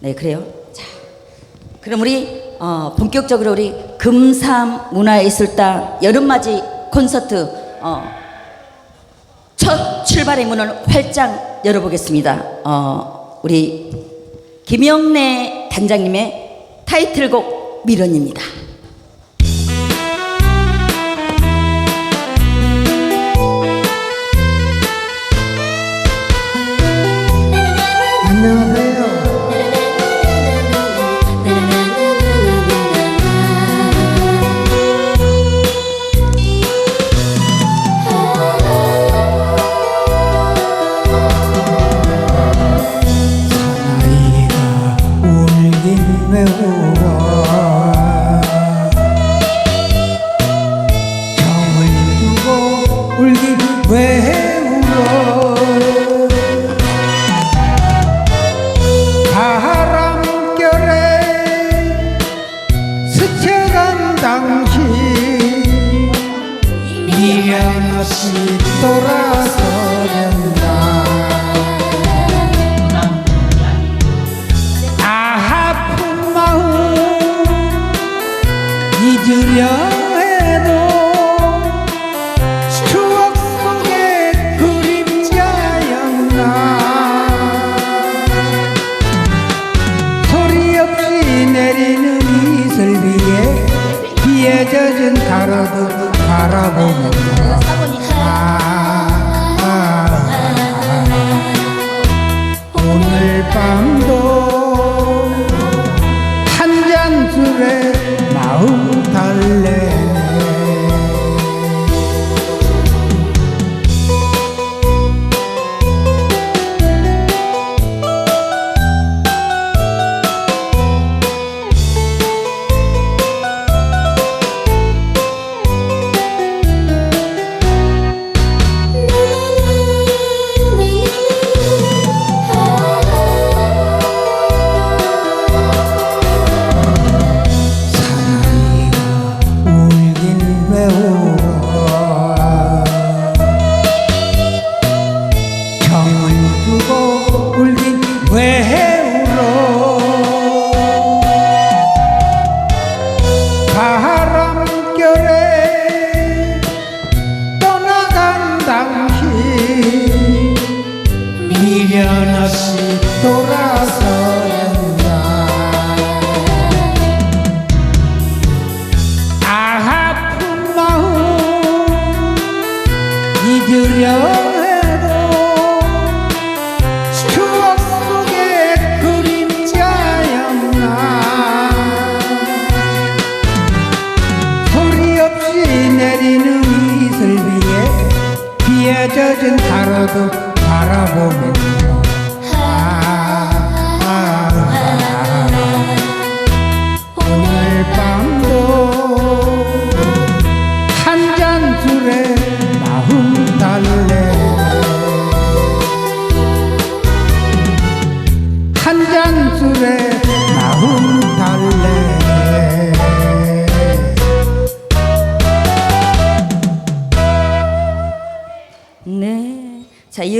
네, 그래요. 자, 그럼 우리 어, 본격적으로 우리 금삼 문화예술당 여름맞이 콘서트 어, 첫 출발의 문을 활짝 열어보겠습니다. 어, 우리 김영래 단장님의 타이틀곡 미련입니다. 안녕 없이 돌아서련다. 아픈 마음 잊으려 해도 추억 속의 그림자였나. 소리 없이 내리는 이슬비에 비에 젖은 가로등 바라보면 পান্ডব 미련 없이 돌아서는다. 아픈 마음 잊으려 젖은 가로등 바라보면서 saya